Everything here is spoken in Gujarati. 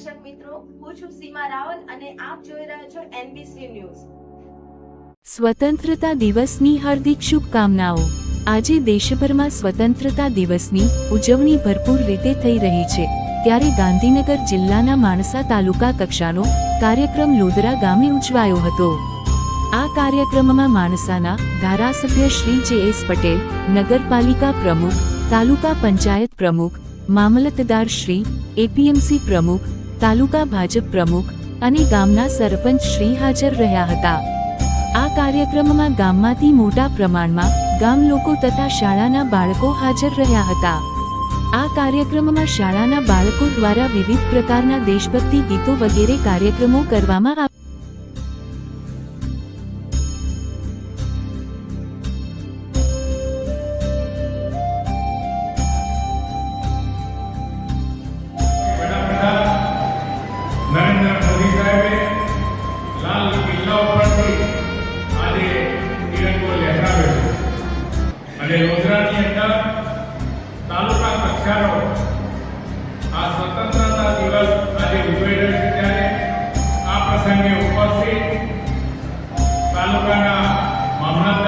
હું છું સીમા રાવલ અને આપ જોઈ રહ્યા છો એનબીસી ન્યૂઝ સ્વતંત્રતા દિવસની હાર્દિક શુભકામનાઓ. આજે દેશભરમાં સ્વતંત્રતા દિવસની ઉજવણી ભરપૂર રીતે થઈ રહી છે. ત્યારે ગાંધીનગર જિલ્લાના માણસા તાલુકા કક્ષાનો કાર્યક્રમ લોદરા ગામે ઉજવાયો હતો. આ કાર્યક્રમમાં માણસાના ધારાસભ્ય શ્રી જે એસ પટેલ, નગરપાલિકા પ્રમુખ, તાલુકા પંચાયત પ્રમુખ, મામલતદાર શ્રી, એપીએમસી પ્રમુખ તાલુકા ભાજપ પ્રમુખ અને ગામના સરપંચ શ્રી હાજર રહ્યા હતા. આ કાર્યક્રમમાં ગામમાંથી મોટા પ્રમાણમાં ગામ લોકો તથા શાળાના બાળકો હાજર રહ્યા હતા. આ કાર્યક્રમમાં શાળાના બાળકો દ્વારા વિવિધ પ્રકારના દેશભક્તિ ગીતો વગેરે કાર્યક્રમો કરવામાં આવ્યા એટલે રોજરાની અંદર તાલુકા કક્ષાનો આ સ્વતંત્રતા દિવસ આજે ઉજવાઈ રહ્યો છે ત્યારે આ પ્રસંગે ઉપસ્થિત તાલુકાના મામલા